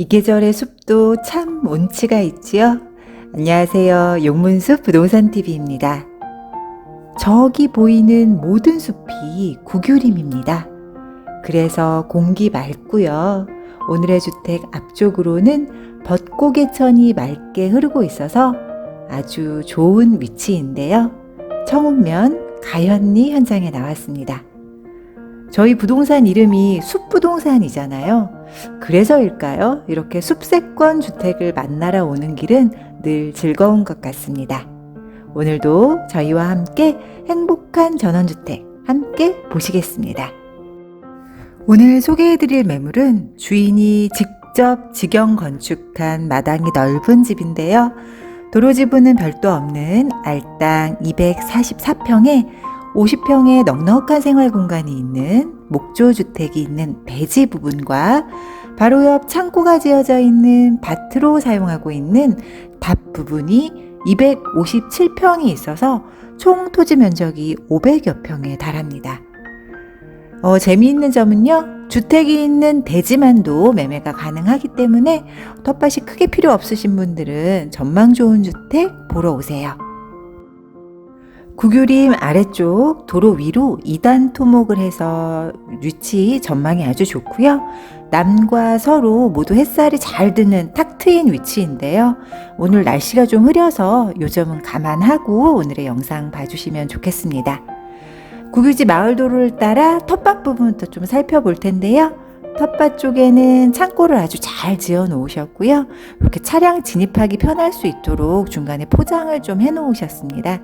이 계절의 숲도 참 운치가 있지요. 안녕하세요. 용문숲 부동산 TV입니다. 저기 보이는 모든 숲이 구규림입니다. 그래서 공기 맑고요. 오늘의 주택 앞쪽으로는 벚고개천이 맑게 흐르고 있어서 아주 좋은 위치인데요. 청운면 가현리 현장에 나왔습니다. 저희 부동산 이름이 숲부동산이잖아요. 그래서일까요? 이렇게 숲세권 주택을 만나러 오는 길은 늘 즐거운 것 같습니다. 오늘도 저희와 함께 행복한 전원주택 함께 보시겠습니다. 오늘 소개해드릴 매물은 주인이 직접 직영 건축한 마당이 넓은 집인데요. 도로 지분은 별도 없는 알당 244평에 50평의 넉넉한 생활 공간이 있는 목조 주택이 있는 배지 부분과 바로 옆 창고가 지어져 있는 밭으로 사용하고 있는 답 부분이 257평이 있어서 총 토지 면적이 500여 평에 달합니다. 어, 재미있는 점은요, 주택이 있는 대지만도 매매가 가능하기 때문에 텃밭이 크게 필요 없으신 분들은 전망 좋은 주택 보러 오세요. 구규림 아래쪽 도로 위로 2단 토목을 해서 위치 전망이 아주 좋고요. 남과 서로 모두 햇살이 잘 드는 탁 트인 위치인데요. 오늘 날씨가 좀 흐려서 요점은 감안하고 오늘의 영상 봐주시면 좋겠습니다. 구규지 마을도로를 따라 텃밭 부분부터 좀 살펴볼 텐데요. 텃밭 쪽에는 창고를 아주 잘 지어 놓으셨고요. 이렇게 차량 진입하기 편할 수 있도록 중간에 포장을 좀 해 놓으셨습니다.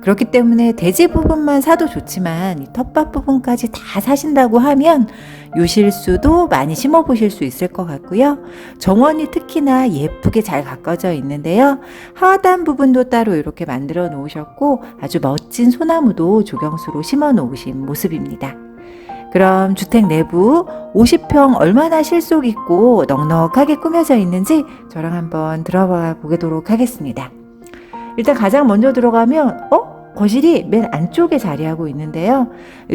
그렇기 때문에 대지 부분만 사도 좋지만 이 텃밭 부분까지 다 사신다고 하면 요실수도 많이 심어 보실 수 있을 것 같고요. 정원이 특히나 예쁘게 잘 가꿔져 있는데요. 하단 부분도 따로 이렇게 만들어 놓으셨고 아주 멋진 소나무도 조경수로 심어 놓으신 모습입니다. 그럼 주택 내부 50평 얼마나 실속 있고 넉넉하게 꾸며져 있는지 저랑 한번 들어봐 보도록 하겠습니다. 일단 가장 먼저 들어가면 어? 거실이 맨 안쪽에 자리하고 있는데요.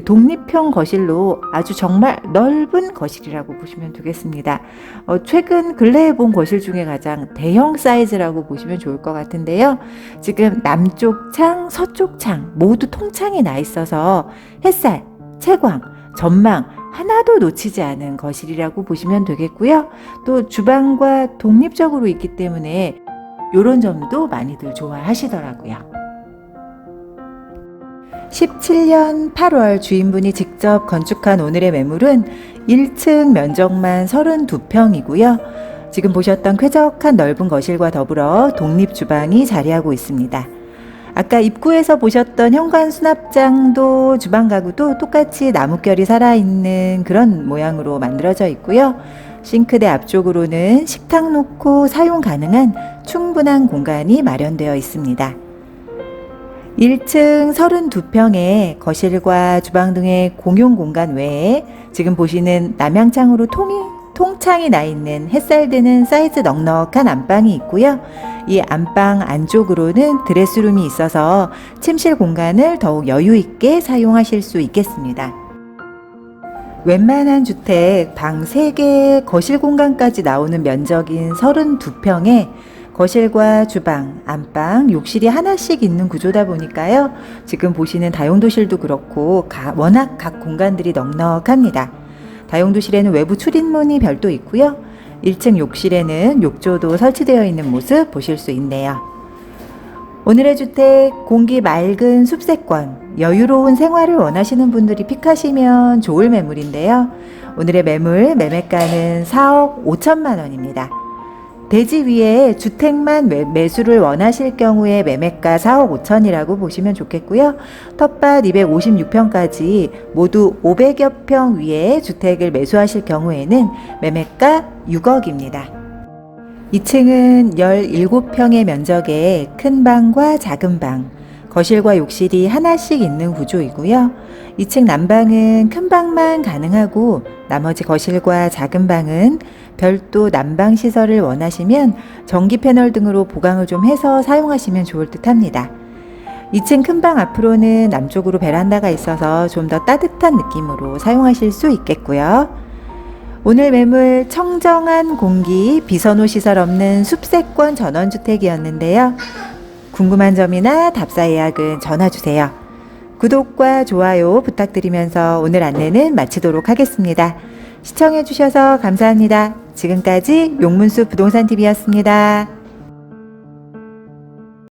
독립형 거실로 아주 정말 넓은 거실이라고 보시면 되겠습니다. 어, 최근 근래에 본 거실 중에 가장 대형 사이즈라고 보시면 좋을 것 같은데요. 지금 남쪽 창, 서쪽 창 모두 통창이 나 있어서 햇살, 채광, 전망 하나도 놓치지 않은 거실이라고 보시면 되겠고요. 또 주방과 독립적으로 있기 때문에 이런 점도 많이들 좋아하시더라고요. 17년 8월 주인분이 직접 건축한 오늘의 매물은 1층 면적만 32평이고요. 지금 보셨던 쾌적한 넓은 거실과 더불어 독립 주방이 자리하고 있습니다. 아까 입구에서 보셨던 현관 수납장도 주방 가구도 똑같이 나뭇결이 살아있는 그런 모양으로 만들어져 있고요. 싱크대 앞쪽으로는 식탁 놓고 사용 가능한 충분한 공간이 마련되어 있습니다. 1층 32평의 거실과 주방 등의 공용 공간 외에 지금 보시는 남향창으로 통이, 통창이 나 있는 햇살 드는 사이즈 넉넉한 안방이 있고요. 이 안방 안쪽으로는 드레스룸이 있어서 침실 공간을 더욱 여유 있게 사용하실 수 있겠습니다. 웬만한 주택 방 3개 거실 공간까지 나오는 면적인 32평에 거실과 주방, 안방, 욕실이 하나씩 있는 구조다 보니까요. 지금 보시는 다용도실도 그렇고 가, 워낙 각 공간들이 넉넉합니다. 다용도실에는 외부 출입문이 별도 있고요. 1층 욕실에는 욕조도 설치되어 있는 모습 보실 수 있네요. 오늘의 주택 공기 맑은 숲세권 여유로운 생활을 원하시는 분들이 픽하시면 좋을 매물인데요. 오늘의 매물 매매가는 4억 5천만 원입니다. 대지 위에 주택만 매, 수를 원하실 경우에 매매가 4억 5천이라고 보시면 좋겠고요. 텃밭 256평까지 모두 500여 평 위에 주택을 매수하실 경우에는 매매가 6억입니다. 2층은 17평의 면적에 큰 방과 작은 방, 거실과 욕실이 하나씩 있는 구조이고요. 2층 난방은 큰 방만 가능하고 나머지 거실과 작은 방은 별도 난방 시설을 원하시면 전기 패널 등으로 보강을 좀 해서 사용하시면 좋을 듯 합니다. 2층 큰 방 앞으로는 남쪽으로 베란다가 있어서 좀 더 따뜻한 느낌으로 사용하실 수 있겠고요. 오늘 매물 청정한 공기, 비선호 시설 없는 숲세권 전원주택이었는데요. 궁금한 점이나 답사 예약은 전화 주세요. 구독과 좋아요 부탁드리면서 오늘 안내는 마치도록 하겠습니다. 시청해주셔서 감사합니다. 지금까지 용문수 부동산TV였습니다.